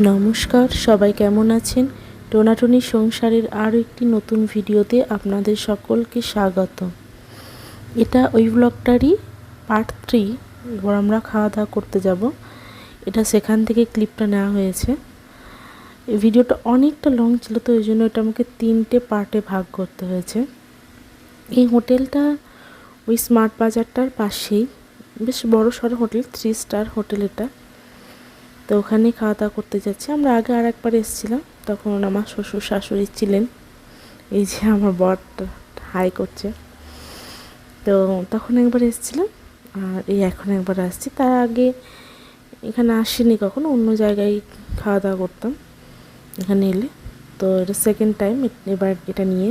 নমস্কার, সবাই কেমন আছেন? টোনাটনি সংসারের আরও একটি নতুন ভিডিওতে আপনাদের সকলকে স্বাগত। এটা ওই ব্লগটারই পার্ট থ্রি এবার আমরা খাওয়া দাওয়া করতে যাব। এটা সেখান থেকে ক্লিপটা নেওয়া হয়েছে। ভিডিওটা অনেকটা লং ছিল, তো ওই জন্য এটা আমাকে তিনটে পার্টে ভাগ করতে হয়েছে। এই হোটেলটা ওই স্মার্ট বাজারটার পাশেই, বেশ বড় সড়ো হোটেল থ্রি স্টার হোটেল এটা। তো ওখানে খাওয়া দাওয়া করতে যাচ্ছি। আমরা আগে আর একবার এসেছিলাম, তখন আমার শ্বশুর শাশুড়ি ছিলেন। এই যে আমার বরটা হাই করছে। তো তখন একবার এসেছিলাম, আর এই এখন একবার আসছি। তার আগে এখানে আসিনি কখনো, অন্য জায়গায় খাওয়া দাওয়া করতাম এখানে এলে। তো এটা সেকেন্ড টাইম এবার এটা নিয়ে।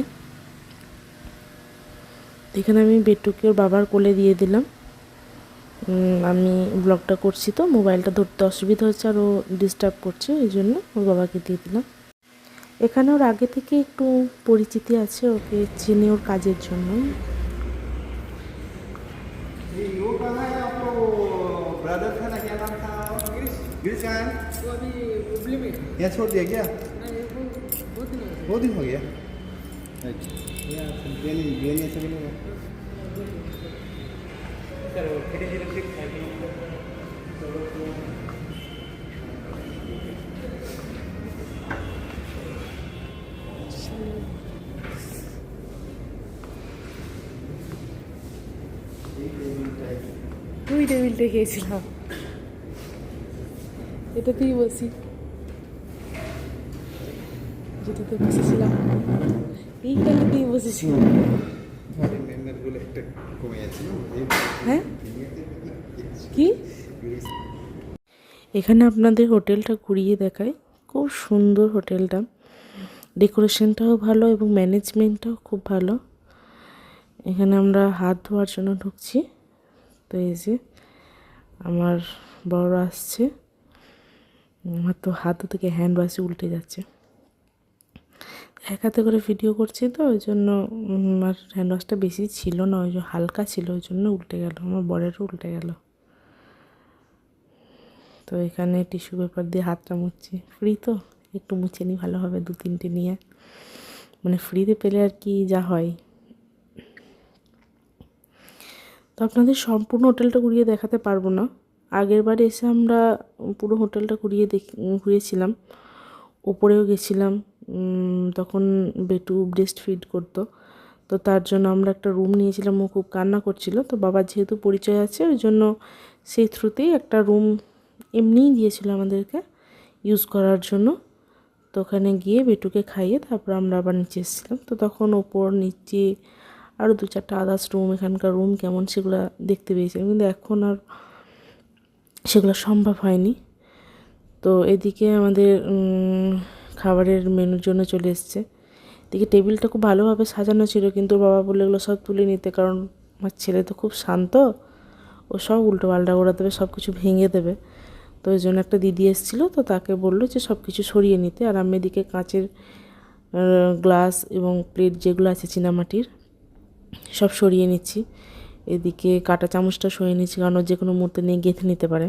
এখানে আমি বেটুকে ওর বাবার কোলে দিয়ে দিলাম। আমি ব্লগটা করছি তো মোবাইলটা ধরতে অসুবিধা হচ্ছে আর ও ডিস্টার্ব করছে এই জন্য ওর বাবাকে দিয়ে দিলাম এখানে ওর আগে থেকে একটু পরিচিতি আছে ওকে চেনে ওর কাজের জন্য ये यो कहाँ है आपको ब्रदर था ना क्या नाम था गिरीश कहाँ है वो अभी हुबली में यहाँ छोड़ दिया क्या नहीं वो बहुत दिन हो गए। बहुत दिन हो गया अच्छा দুই টেবিলটা খেয়েছিলাম। এটাতেই বসি। যেটাতে বসেছিলাম। এই কালিতেই বসেছিলাম। হ্যাঁ? কি? এখানে আপনাদের হোটেলটা ঘুরিয়ে দেখায় খুব সুন্দর হোটেলটা। ডেকোরেশনটাও ভালো এবং ম্যানেজমেন্টটাও খুব ভালো। এখানে আমরা হাত ধোয়ার জন্য ঢুকছি। তো এই যে আমার বড় আসছে। আমার তো হাত থেকে হ্যান্ড ওয়াশে উল্টে যাচ্ছে। এক হাতে করে ভিডিও করছি তো, ওই জন্য আমার হ্যান্ড ওয়াশটা বেশি ছিল না, ওই জন্য হালকা ছিল, ওই জন্য উল্টে গেল, আমার বরেরও উল্টে গেল। তো এখানে টিস্যু পেপার দিয়ে হাতটা মুছছি। ফ্রি তো, একটু মুছে নিই ভালো হবে দু তিনটে নিয়ে। মানে ফ্রিতে পেলে আর কি যা হয়। তো আপনাদের সম্পূর্ণ হোটেলটা ঘুরিয়ে দেখাতে পারব না। আগের বারে এসে আমরা পুরো হোটেলটা ঘুরিয়ে দেখ, ঘুরিয়েছিলাম। ওপরেও গেছিলাম। তখন বেটু ব্রেস্ট ফিড করতো। তো তার জন্য আমরা একটা রুম নিয়েছিলাম, ও খুব কান্না করছিল। তো বাবার যেহেতু পরিচয় আছে, ওই জন্য সেই থ্রুতেই একটা রুম এমনিই দিয়েছিল আমাদেরকে ইউজ করার জন্য। তো ওখানে গিয়ে বেটুকে খাইয়ে তারপর আমরা আবার নিচে এসেছিলাম। তো তখন ওপর, নিচে আরও দু চারটা আদার্স রুম এখানকার রুম কেমন সেগুলো দেখতে পেয়েছিলাম। কিন্তু এখন আর সেগুলো সম্ভব হয়নি। তো এদিকে আমাদের খাবারের মেনুর জন্য চলে এসছে। এদিকে টেবিলটা খুব ভালোভাবে সাজানো ছিল, কিন্তু বাবা বলে এগুলো সব তুলে নিতে, কারণ আমার ছেলে তো খুব শান্ত। ও সব উল্টো পাল্টা করে দেবে, সব কিছু ভেঙে দেবে। তো ওই জন্য একটা দিদি এসেছিল, তো তাকে বলল যে, সব কিছু সরিয়ে নিতে। আর আমি এদিকে কাঁচের গ্লাস এবং প্লেট যেগুলো আছে চীনামাটির, সব সরিয়ে নিচ্ছি। এদিকে কাঁটা চামচটা সরিয়ে নিচ্ছি, কারণ যে কোনো মুহূর্তে নিয়ে গেঁথে নিতে পারে।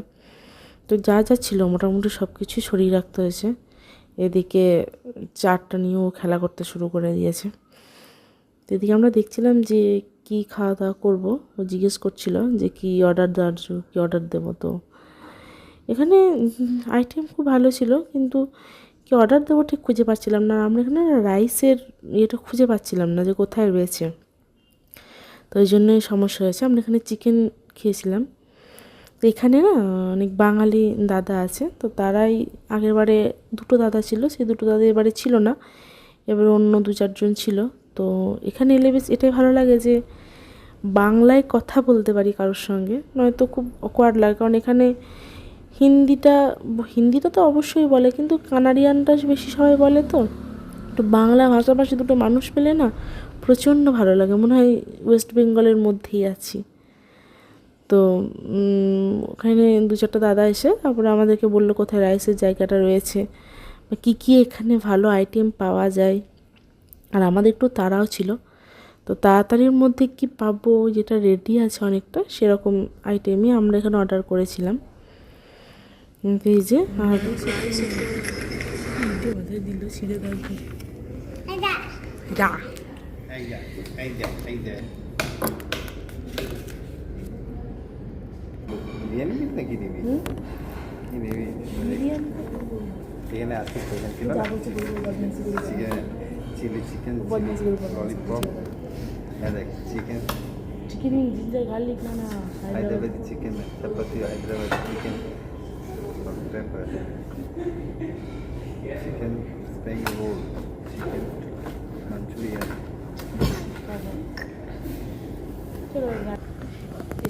তো যা যা ছিল, মোটামুটি সব কিছুই সরিয়ে রাখতে হয়েছে। এদিকে চারটা নিয়েও খেলা করতে শুরু করে দিয়েছে। এদিকে আমরা দেখছিলাম যে কি খাওয়া দাওয়া করব, ও জিজ্ঞেস করছিল যে কি অর্ডার দেওয়ার কী অর্ডার দেবো তো। এখানে আইটেম খুব ভালো ছিল, কিন্তু কি অর্ডার দেবো ঠিক খুঁজে পাচ্ছিলাম না। আমরা এখানে রাইসের ইয়েটা খুঁজে পাচ্ছিলাম না যে কোথায় রয়েছে। তো ওই জন্যই সমস্যা হয়েছে। আমরা এখানে চিকেন খেয়েছিলাম। তো এখানে না অনেক বাঙালি দাদা আছে, তো তারাই আগেরবারে দুটো দাদা ছিল, সেই দুটো দাদা এবারে ছিল না, এবার অন্য দু চারজন ছিল। তো এখানে এলে বেশ এটাই ভালো লাগে যে বাংলায় কথা বলতে পারি কারোর সঙ্গে, নয়তো খুব অকওয়ার্ড লাগে, কারণ এখানে হিন্দিটা হিন্দিটা তো অবশ্যই বলে, কিন্তু কানাডিয়ানটা বেশি সবাই বলে তো। একটু বাংলা ভাষাভাষী দুটো মানুষ পেলে না প্রচণ্ড ভালো লাগে, মনে হয় ওয়েস্ট বেঙ্গলের মধ্যেই আছি। তো ওখানে দু চারটা দাদা এসে তারপরে আমাদেরকে বলল কোথায় রাইসের জায়গাটা রয়েছে। বা কী কী এখানে ভালো আইটেম পাওয়া যায়। আর আমাদের একটু তাড়াও ছিল। তো তাড়াতাড়ির মধ্যে কি পাবো যেটা রেডি আছে অনেকটা সেরকম আইটেমই আমরা এখানে অর্ডার করেছিলাম। এই যে আর দিল ছিঁড়ে দেয় যা এই যা এই যা এই যা বিরিয়ানি নিবি নাকি নিবি কি নিবি এখানে আছে প্রোগ্রাম ছিল না চিকেন চিলি চিকেন ললিপপ হ্যাঁ দেখ চিকেন চিকেন জিঞ্জার গার্লিক না না Hyderabadi chicken chapati Hyderabadi chicken pepper chicken spring roll chicken Manchurian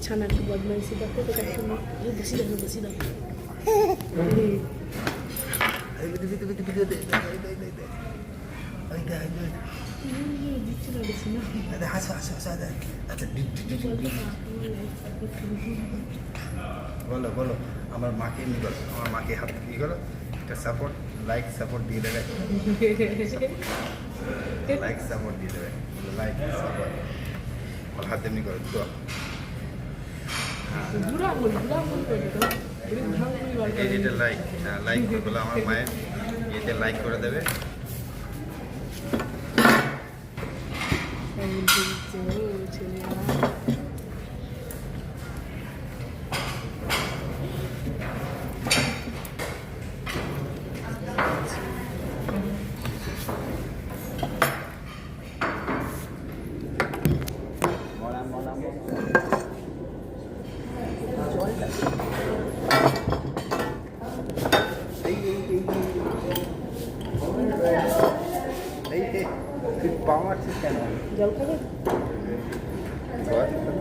এছাড়া একটু বদমাইশি দেখো তো একটু বেশি দেখো বেশি দেখো। বলো বলো আমার মাকে এমনি করো আমার মাকে হাত কি করো একটা সাপোর্ট লাইক সাপোর্ট দিয়ে দেবে। লাইক সাপোর্ট দিয়ে দেবে লাইক সাপোর্ট আমার হাত এমনি করো এই যেটা লাইক লাইক বলে আমার মায়ের। এতে লাইক করে দেবে আমার। মরা মরা এই এই এই এই এই তুই পাওয়া আছিস কেন জল খাবে বল।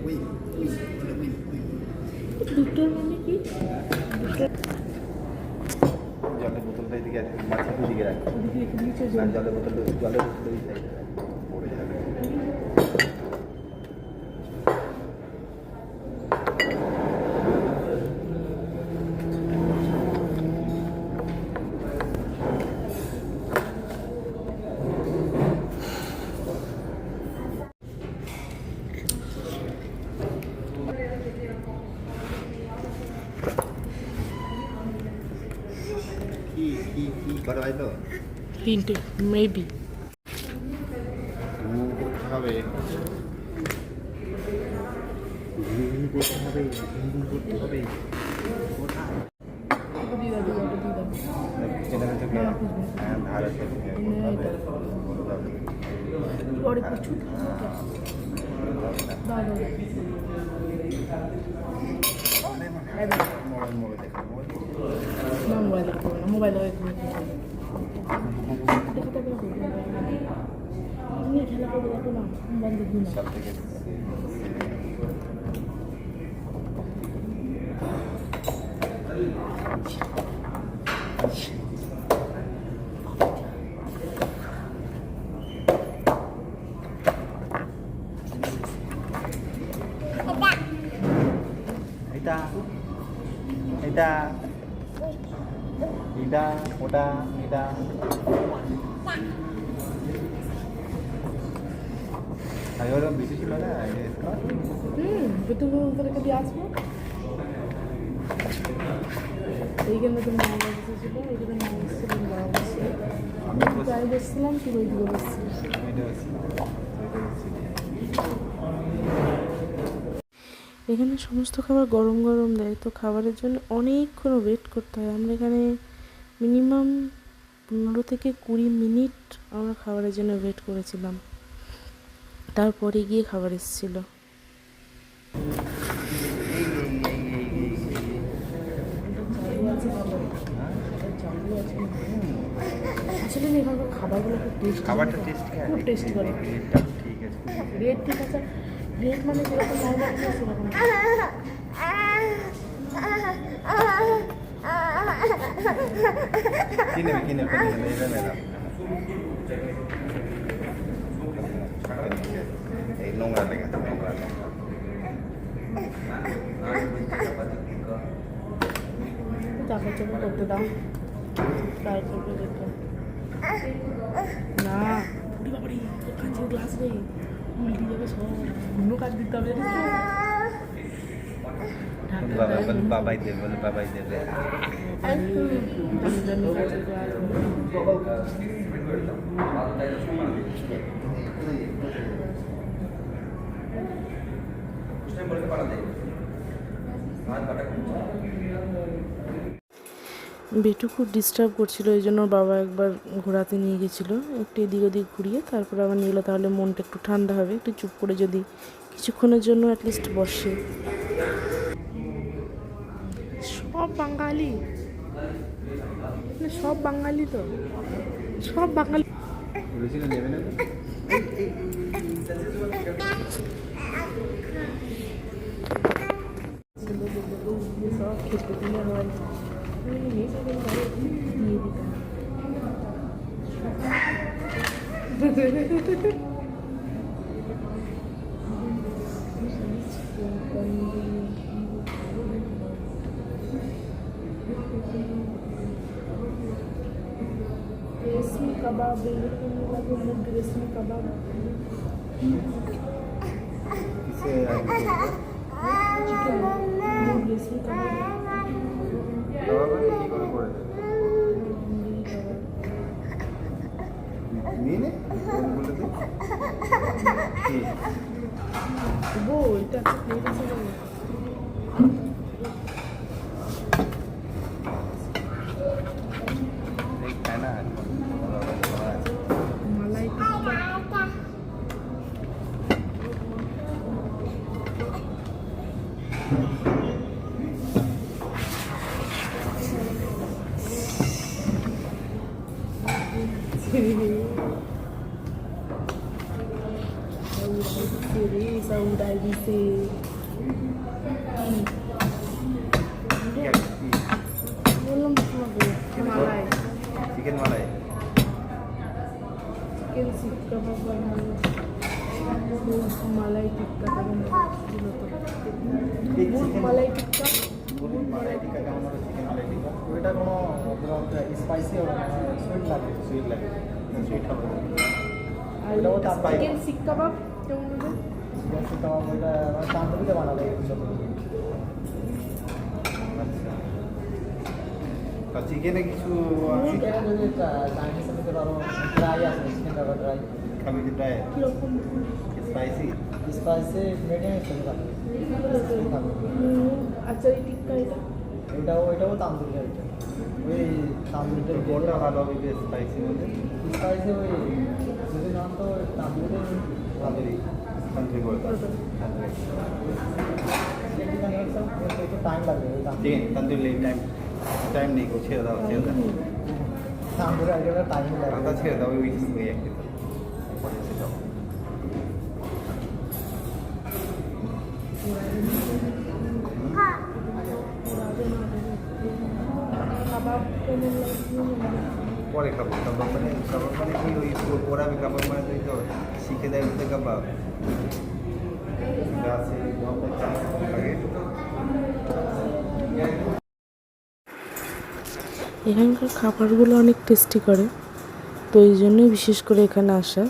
উই, উই, বলে উই, উই, উই। দুটোর মানে কি জলের বোতলটা এদিকে আছে মাছের দিকে রাখ ওদিকে রেখে দিয়েছ আর জলের বোতল জলের বোতল এই সাইডে রাখ পড়ে যাবে কি কি কি করা হয় তো তিনটে মেবি করতে হবে করতে হবে করতে চ্যানেলে থেকে হ্যাঁ ধার আছে করতে হবে করতে হবে পরে প্রচুর দাও দাও মোবাইল মোবাইল দেখা না মোবাইল দেখতে হবে না মোবাইল দেখতে হবে দেখতে হবে তুমি খেলা করে দেখো না মোবাইল ওই দিকে বসছিস এখানে সমস্ত খাবার গরম গরম দেয়, তো খাবারের জন্য অনেকক্ষণ ওয়েট করতে হয়। আমরা এখানে মিনিমাম পনেরো থেকে কুড়ি মিনিট আমরা খাবারের জন্য ওয়েট করেছিলাম। তারপরে গিয়ে খাবার এসেছিল। না এখানকার খাবারগুলো খুব টেস্টি খাবারটা টেস্টি খুব টেস্টি করে। ঠিক আছে। রেট ঠিক আছে। রেট মানে যেরকম সেরকম এটা ম্যাডাম এই নোংরা লেগে নোংরা করতে দাও। তারপরে দেখো না। উড়ি বাবারি তোর কাঁচের গ্লাস নেই উল্টি যাবে সব। অন্য কাজ দিতে হবে বাবা বলে বাবাই দেবে বলে বাবাই দেবে বেটু খুব ডিস্টার্ব করছিল ওই জন্য বাবা একবার ঘোরাতে নিয়ে গেছিল একটু এদিক ওদিক ঘুরিয়ে তারপর আবার নিয়ে গেলো তাহলে মনটা একটু ঠান্ডা হবে একটু চুপ করে যদি কিছুক্ষণের জন্য অ্যাটলিস্ট বসে। সব বাঙালি। সব বাঙালি তো। সব বাঙালি। দিলে হয়। আমি নিয়ে যাবেন ঘরে দিয়ে দিতাম রেশমি কাবাব এরকম লাগে মুরগি রেশমি কাবাব কিসে চিকেন মুরগি রেশমি কাবাব বাবা কি করে করে মুরগি কাবাব নিয়ে নে বলে দে কি বো এটা মালাই টিক্কা কেমন ছিল তো বুট মালাই টিক্কা বলুন মালাই টিক্কা কেমন হবে চিকেন মালাই টিক্কা ওইটা কোনো স্পাইসি হবে না সুইট লাগে সুইট লাগে সুইট হবে আর ওটাও তাপ- চিকেন শিক কাবাব কেমন হবে চিকেন সুইট কাবাব ওইটা তান্দুরিতে বানাবে যত আচ্ছা তা চিকেনে কিছু আছে চিকেনে যদি চাইনিজে নিতে পারো ড্রাই আছে চিকেন কাবাব ড্রাই খাবি কি প্রায় কীরকম স্পাইসি? স্পাইসি থাকবে। থাকবে আচ্ছা এই টিক্কা এটা? ওইটাও ওইটাও তান্দুরি আইটেম ওই তান্দুরিতে কোনটা ভালো হবে স্পাইসি মধ্যে স্পাইসি ওই যদি নাম তো তান্দুরিতে তান্দুরি। তান্দুরি। তান্দুরি চিকেন একটু টাইম লাগবে তান্দুরি। টাইম টাইম নেই ছেড়ে দাও ছেড়ে দাও। তান্দুরি আইটেমটা টাইম লাগবে। ছেড়ে দাও ওই ওই একটু পরে খাব। কাবাব মানে কাবাব মানে কি ওই পোড়াবে কাবাব মানে তুই তো শিখে দেয় বলতে কাবাব গাছে এখানকার খাবারগুলো অনেক টেস্টি করে, তো এই জন্যই বিশেষ করে এখানে আসা।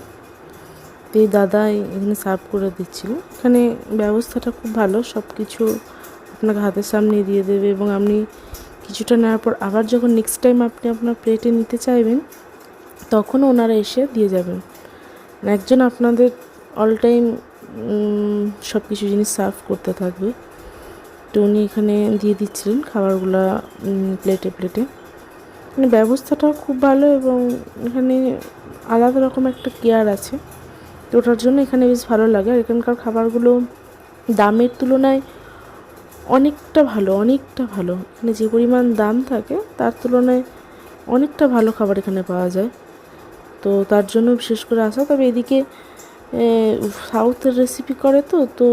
তো এই দাদা এখানে সার্ভ করে দিচ্ছিল। এখানে ব্যবস্থাটা খুব ভালো সব কিছু আপনাকে হাতের সামনে দিয়ে দেবে এবং আপনি কিছুটা নেওয়ার পর আবার যখন নেক্সট টাইম আপনি আপনার প্লেটে নিতে চাইবেন, তখন ওনারা এসে দিয়ে যাবেন। মানে একজন আপনাদের অল টাইম সব কিছু জিনিস সার্ভ করতে থাকবে, তো উনি এখানে দিয়ে দিচ্ছিলেন খাবারগুলো প্লেটে প্লেটে মানে ব্যবস্থাটাও খুব ভালো এবং এখানে আলাদা রকম একটা কেয়ার আছে। তো ওটার জন্য এখানে বেশ ভালো লাগে। আর এখানকার খাবারগুলো দামের তুলনায় অনেকটা ভালো অনেকটা ভালো। এখানে যে পরিমাণ দাম থাকে, তার তুলনায় অনেকটা ভালো খাবার এখানে পাওয়া যায়। তো তার জন্য বিশেষ করে আসা। তবে এদিকে সাউথের রেসিপি করে তো তো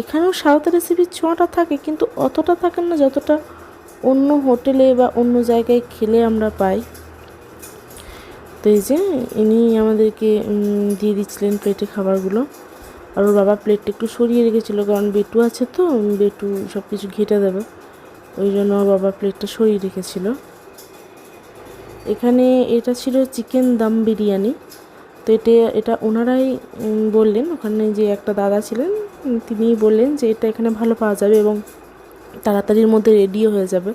এখানেও সাউথের রেসিপির ছোঁয়াটা থাকে, কিন্তু অতটা থাকে না যতটা অন্য হোটেলে বা অন্য জায়গায় খেলে আমরা পাই। তো এই যে, ইনি আমাদেরকে দিয়ে দিচ্ছিলেন প্লেটে খাবারগুলো। আর ওর বাবা প্লেটটা একটু সরিয়ে রেখেছিলো, কারণ বেটু আছে তো বেটু সব কিছু ঘেটে দেবে। ওই জন্য ওর বাবা প্লেটটা সরিয়ে রেখেছিল। এখানে এটা ছিল চিকেন দাম বিরিয়ানি। তো এটা এটা ওনারাই বললেন, ওখানে যে একটা দাদা ছিলেন তিনিই বললেন যে এটা এখানে ভালো পাওয়া যাবে এবং তাড়াতাড়ির মধ্যে রেডিও হয়ে যাবে।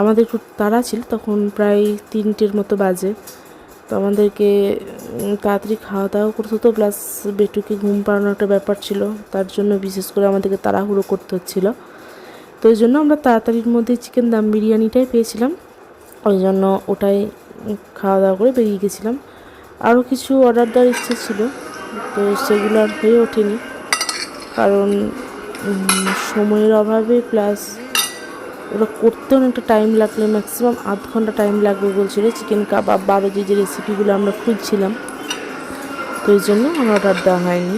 আমাদের একটু তাড়া ছিল, তখন প্রায় তিনটের মতো বাজে। তো আমাদেরকে তাড়াতাড়ি খাওয়া দাওয়া করতে হতো প্লাস বেটুকে ঘুম পাড়ানোর একটা ব্যাপার ছিল, তার জন্য বিশেষ করে আমাদেরকে তাড়াহুড়ো করতে হচ্ছিল। তো ওই জন্য আমরা তাড়াতাড়ির মধ্যে চিকেন দাম বিরিয়ানিটাই পেয়েছিলাম। ওই জন্য ওটাই খাওয়া দাওয়া করে বেরিয়ে গেছিলাম। আরও কিছু অর্ডার দেওয়ার ইচ্ছে ছিল, তো সেগুলো আর হয়ে ওঠেনি। কারণ সময়ের অভাবে প্লাস ওটা করতে অনেকটা টাইম লাগলে ম্যাক্সিমাম আধ ঘণ্টা টাইম লাগবে বলছিল। চিকেন কাবাব বারো যে যে রেসিপিগুলো আমরা খুঁজছিলাম, তো এই জন্য আমার অর্ডার দেওয়া হয়নি।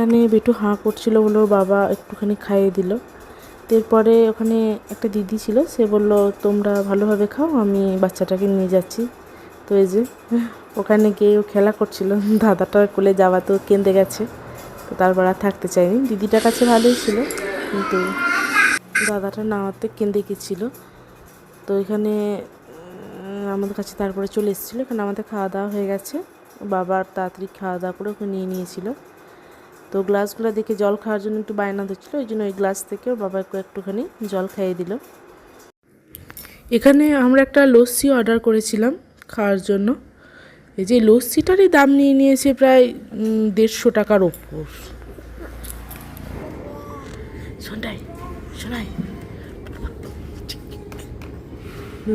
এখানে বেটু হাঁ করছিল বলে ওর বাবা একটুখানি খাইয়ে দিল। এরপরে ওখানে একটা দিদি ছিল, সে বলল, তোমরা ভালোভাবে খাও, আমি বাচ্চাটাকে নিয়ে যাচ্ছি। তো এই যে, ওখানে গিয়ে ও খেলা করছিল। দাদাটার কোলে যাওয়া তো কেঁদে গেছে। তো তারপর আর থাকতে চাইনি দিদিটার কাছে ভালোই ছিল, কিন্তু দাদাটা নাওয়াতে কেঁদে গেছিল। তো এখানে আমাদের কাছে তারপরে চলে এসেছিল। এখানে আমাদের খাওয়া দাওয়া হয়ে গেছে। বাবার তাড়াতাড়ি খাওয়া দাওয়া করে ওকে নিয়ে নিয়েছিল। তো গ্লাসগুলো দেখে জল খাওয়ার জন্য একটু বায়না দিচ্ছিল ওই জন্য ওই গ্লাস থেকেও ওর বাবা একটু একটুখানি জল খাইয়ে দিল এখানে আমরা একটা লস্যি অর্ডার করেছিলাম খাওয়ার জন্য এই যে লস্যিটারই দাম নিয়ে নিয়েছে প্রায় দেড়শো টাকার ওপর শোনাই শোনাই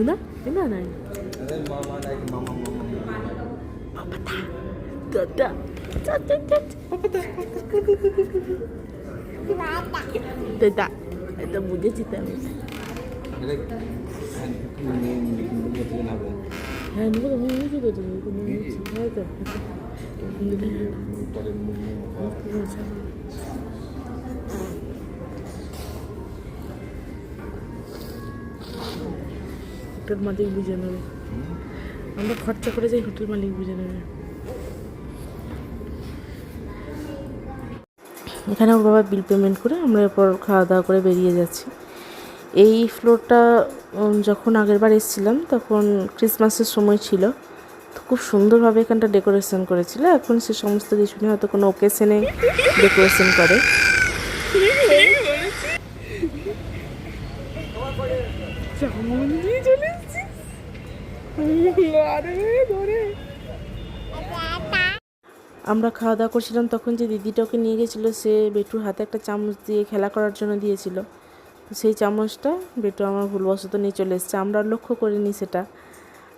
না না নাই দাদা দাদা এটা বুঝেছি তো আমি হ্যাঁ নেব তো মনে হচ্ছে তো তুমি কোনো হ্যাঁ তো হোটেল মালিক বুঝে নেবে। আমরা খরচা করে যাই, হোটেল মালিক বুঝে নেবে। এখানে ওর বাবা বিল পেমেন্ট করে আমরা এরপর খাওয়া দাওয়া করে বেরিয়ে যাচ্ছি। এই ফ্লোরটা যখন আগের বার এসেছিলাম, তখন ক্রিসমাসের সময় ছিল। তো খুব সুন্দরভাবে এখানটা ডেকোরেশন করেছিল। এখন সে সমস্ত কিছু নিয়ে হয়তো কোনো ওকেশনে ডেকোরেশন করে। আমরা খাওয়া দাওয়া করছিলাম তখন যে দিদিটা ওকে নিয়ে গেছিল, সে বেটুর হাতে একটা চামচ দিয়ে খেলা করার জন্য দিয়েছিল। তো সেই চামচটা বেটু আমার ভুলবশত নিয়ে চলে এসেছে। আমরা লক্ষ্য করিনি সেটা।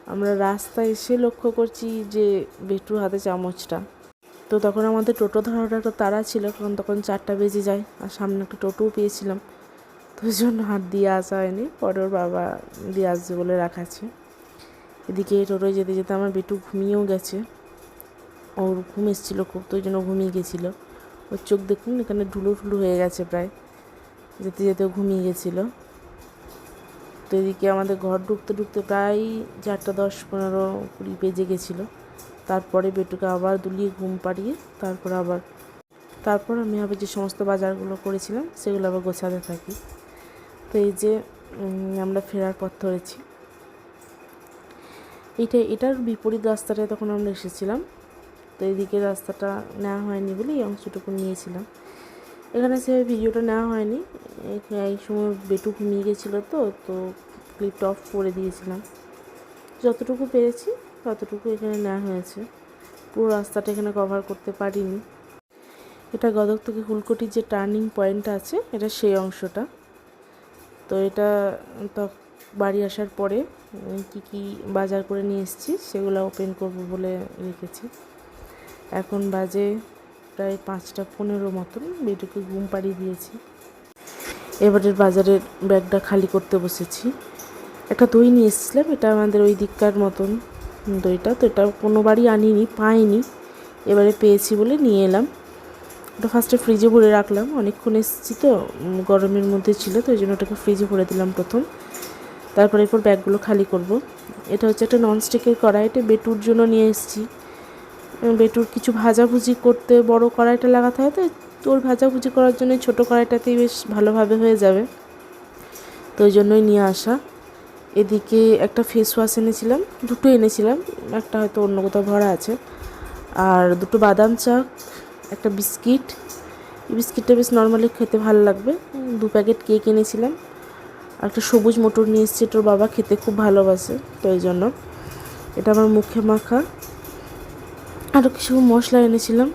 আমরা রাস্তায় এসে লক্ষ্য করছি যে বেটুর হাতে চামচটা। তো তখন আমাদের টোটো ধরাটা একটা তাড়া ছিল, কারণ তখন চারটা বেজে যায় আর সামনে একটা টোটোও পেয়েছিলাম। তো ওই জন্য হাত দিয়ে আসা হয়নি। পরে ওর বাবা দিয়ে আসবে বলে রাখা আছে। এদিকে টোটোয় যেতে যেতে আমার বেটু ঘুমিয়েও গেছে। ওর ঘুম এসেছিল খুব, তো ওই জন্য ঘুমিয়ে গেছিল। ওর চোখ দেখুন, এখানে ঢুলো ঢুলো হয়ে গেছে প্রায়। যেতে যেতে ঘুমিয়ে গেছিল। তো এদিকে আমাদের ঘর ঢুকতে ঢুকতে প্রায় চারটা দশ পনেরো কুড়ি বেজে গেছিল। তারপরে বেটুকে আবার দুলিয়ে ঘুম পাড়িয়ে তারপর আবার, তারপর আমি আবার যে সমস্ত বাজারগুলো করেছিলাম, সেগুলো আবার গোছাতে থাকি। তো এই যে আমরা ফেরার পথ ধরেছি। এটা এটার বিপরীত রাস্তাটায় তখন আমরা এসেছিলাম। তো এদিকে রাস্তাটা নেওয়া হয়নি বলে এই অংশটুকু নিয়েছিলাম। এখানে সেভাবে ভিডিওটা নেওয়া হয়নি। এই সময় বেটু ঘুমিয়ে গেছিল তো তো ক্লিপটা অফ করে দিয়েছিলাম। যতটুকু পেরেছি ততটুকু এখানে নেওয়া হয়েছে। পুরো রাস্তাটা এখানে কভার করতে পারিনি। এটা গদক থেকে হুলকটির যে টার্নিং পয়েন্টটা আছে, এটা সেই অংশটা। তো এটা তো বাড়ি আসার পরে কি কি বাজার করে নিয়ে এসেছি সেগুলো ওপেন করব বলে রেখেছি। এখন বাজে প্রায় পাঁচটা পনেরো মতন। বেটুকে ঘুম পাড়িয়ে দিয়েছি। এবারের বাজারের ব্যাগটা খালি করতে বসেছি। একটা দই নিয়ে এসেছিলাম, এটা আমাদের ওই দিককার মতন দইটা। তো এটা কোনোবারই আনিনি, পাইনি। এবারে পেয়েছি বলে নিয়ে এলাম। ওটা ফার্স্টে ফ্রিজে ভরে রাখলাম। অনেকক্ষণ এসেছি তো গরমের মধ্যে ছিল, তো ওই জন্য ওটাকে ফ্রিজে ভরে দিলাম প্রথম। তারপরে এরপর ব্যাগগুলো খালি করব। এটা হচ্ছে একটা ননস্টিকের কড়াই এটা বেটুর জন্য নিয়ে এসেছি। বেটুর কিছু ভাজাভুজি করতে বড় কড়াইটা লাগাতে হয়, তো তোর ভাজাভুজি করার জন্য ছোটো কড়াইটাতেই বেশ ভালোভাবে হয়ে যাবে। তো ওই জন্যই নিয়ে আসা। এদিকে একটা ফেস ওয়াশ এনেছিলাম, দুটো এনেছিলাম, একটা হয়তো অন্য কোথাও ভরা আছে। আর দুটো বাদাম চা একটা বিস্কিট। এই বিস্কিটটা বেশ নর্মালি খেতে ভালো লাগবে। দু প্যাকেট কেক এনেছিলাম। আর একটা সবুজ মোটর নিয়ে এসেছি, তোর বাবা খেতে খুব ভালোবাসে, তো এই জন্য। এটা আমার মুখে মাখা। আরও কিছু মশলা এনেছিলাম।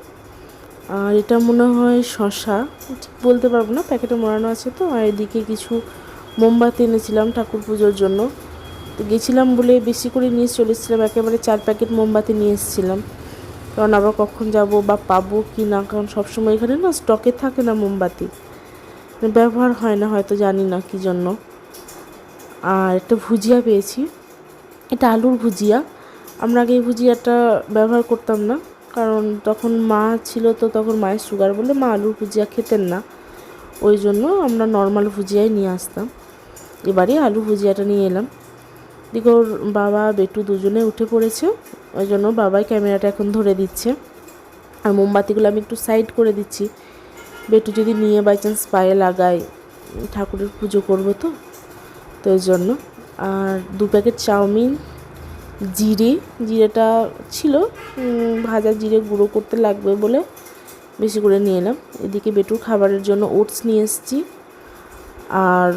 আর এটা মনে হয় শশা বলতে পারব না, প্যাকেটে মোড়ানো আছে তো। আর এদিকে কিছু মোমবাতি এনেছিলাম ঠাকুর পুজোর জন্য। তো গেছিলাম বলে বেশি করে নিয়ে চলে এসেছিলাম। একেবারে চার প্যাকেট মোমবাতি নিয়ে এসেছিলাম। কারণ আবার কখন যাব বা পাবো কি না, কারণ সবসময় এখানে না স্টকে থাকে না মোমবাতি। ব্যবহার হয় না, হয়তো জানি না কী জন্য। আর একটা ভুজিয়া পেয়েছি। এটা আলুর ভুজিয়া। আমরা আগে এই ভুজিয়াটা ব্যবহার করতাম না, কারণ তখন মা ছিল তো তখন মায়ের সুগার বলে মা আলুর ভুজিয়া খেতেন না। ওই জন্য আমরা নর্মাল ভুজিয়াই নিয়ে আসতাম। এবারে আলু ভুজিয়াটা নিয়ে এলাম। দিকে বাবা বেটু দুজনে উঠে পড়েছে, ওই জন্য বাবাই ক্যামেরাটা এখন ধরে দিচ্ছে। আর মোমবাতিগুলো আমি একটু সাইড করে দিচ্ছি। বেটু যদি নিয়ে বাই চান্স পায়ে লাগায়, ঠাকুরের পুজো করব তো? তো এই জন্য। আর দু প্যাকেট চাউমিন জিরে, জিরেটা ছিল ভাজা জিরে গুঁড়ো করতে লাগবে বলে বেশি করে নিয়ে এলাম। এদিকে বেটুর খাবারের জন্য ওটস নিয়ে এসেছি। আর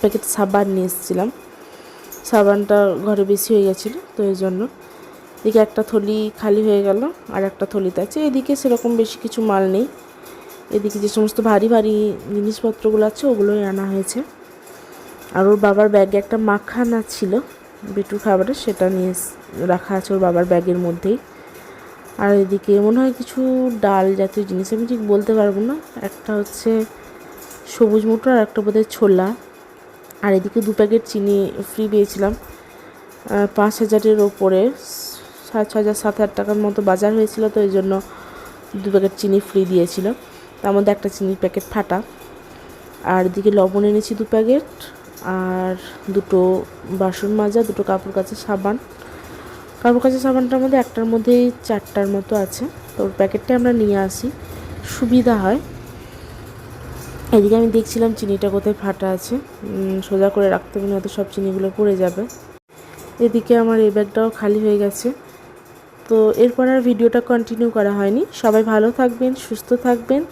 প্যাকেট সাবান নিয়ে এসেছিলাম। সাবানটা ঘরে বেশি হয়ে গেছিল, তো এই জন্য। এদিকে একটা থলি খালি হয়ে গেল, আর একটা থলিতে আছে। এদিকে সেরকম বেশি কিছু মাল নেই। এদিকে যে সমস্ত ভারী ভারী জিনিসপত্রগুলো আছে, ওগুলোই আনা হয়েছে। আর ওর বাবার ব্যাগে একটা মাখানা ছিল বেটুর খাবারে, সেটা নিয়ে রাখা আছে ওর বাবার ব্যাগের মধ্যেই। আর এদিকে মনে হয় কিছু ডাল জাতীয় জিনিস, আমি ঠিক বলতে পারব না। একটা হচ্ছে সবুজ মটর আর একটা বোধহয় ছোলা। আর এদিকে দু প্যাকেট চিনি ফ্রি পেয়েছিলাম। পাঁচ হাজারের ওপরে, সাত ছ হাজার, সাত হাজার টাকার মতো বাজার হয়েছিল, তো এই জন্য দু প্যাকেট চিনি ফ্রি দিয়েছিল। তার মধ্যে একটা চিনির প্যাকেট ফাটা। আর এদিকে লবণ এনেছি দু প্যাকেট। আর দুটো বাসন মাজা, দুটো কাপড় কাচা, সাবান। কাপড় কাচা, সাবানটার মধ্যে একটার মধ্যেই চারটার মতো আছে। তো প্যাকেটটা আমরা নিয়ে আসি। সুবিধা হয়। এদিকে আমি দেখছিলাম চিনিটা কোথায় ফাটা আছে। সোজা করে রাখতে হবে, নয়তো সব চিনিগুলো পড়ে যাবে। এদিকে আমার এই ব্যাগটাও খালি হয়ে গেছে। তো এরপর আর ভিডিওটা কন্টিনিউ করা হয়নি। সবাই ভালো থাকবেন, সুস্থ থাকবেন।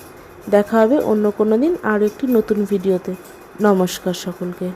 দেখা হবে অন্য কোনো দিন আরও একটি নতুন ভিডিওতে। নমস্কার সকলকে।